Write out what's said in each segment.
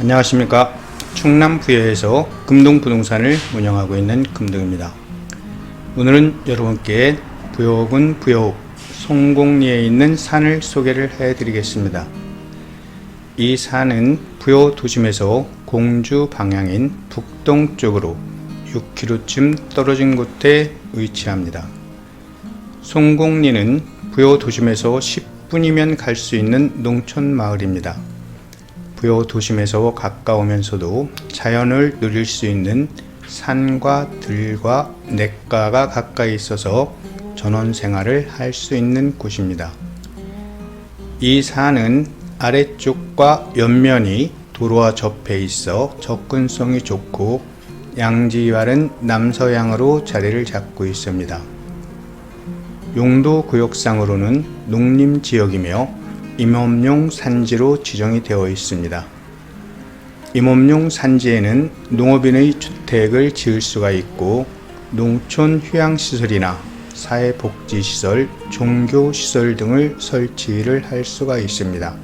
안녕하십니까 충남 부여에서 금동 부동산을 운영하고 있는 금동입니다. 오늘은 여러분께 부여군 부여읍 송곡리에 있는 산을 소개를 해 드리겠습니다. 이 산은 부여 도심에서 공주 방향인 북동쪽으로 6km쯤 떨어진 곳에 위치합니다. 송곡리는 부여 도심에서 10분이면 갈 수 있는 농촌 마을입니다. 부여 도심에서 가까우면서도 자연을 누릴 수 있는 산과 들과 냇가가 가까이 있어서 전원 생활을 할 수 있는 곳입니다. 이 산은 아래쪽과 옆면이 도로와 접해 있어 접근성이 좋고 양지발은 남서향으로 자리를 잡고 있습니다. 용도 구역상으로는 농림 지역이며 임업용 산지로 지정이 되어 있습니다. 임업용 산지에는 농업인의 주택을 지을 수가 있고 농촌 휴양시설이나 사회복지시설, 종교시설 등을 설치를 할 수가 있습니다.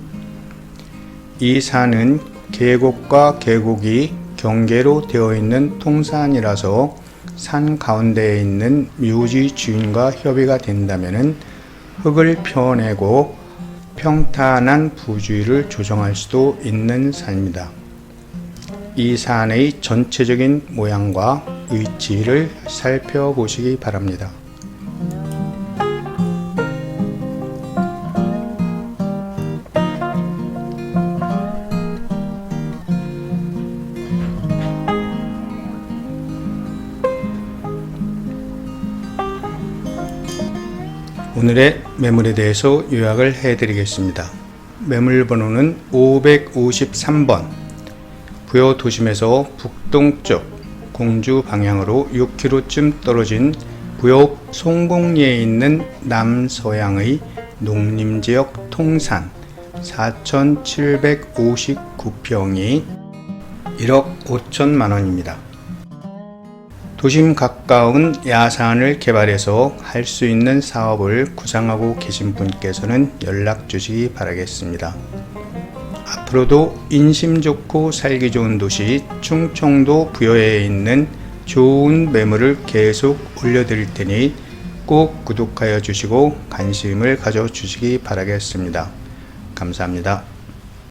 이 산은 계곡과 계곡이 경계로 되어 있는 통산이라서 산 가운데에 있는 묘지 주인과 협의가 된다면 흙을 펴내고 평탄한 부주의를 조정할 수도 있는 산입니다. 이 산의 전체적인 모양과 위치를 살펴보시기 바랍니다. 오늘의 매물에 대해서 요약을 해드리겠습니다. 매물 번호는 553번 부여 도심에서 북동쪽 공주 방향으로 6km쯤 떨어진 부여 송곡리에 있는 남서양의 농림지역 통산 4,759평이 1억 5천만 원입니다. 도심 가까운 야산을 개발해서 할 수 있는 사업을 구상하고 계신 분께서는 연락 주시기 바라겠습니다. 앞으로도 인심 좋고 살기 좋은 도시 충청도 부여에 있는 좋은 매물을 계속 올려드릴 테니 꼭 구독하여 주시고 관심을 가져 주시기 바라겠습니다. 감사합니다.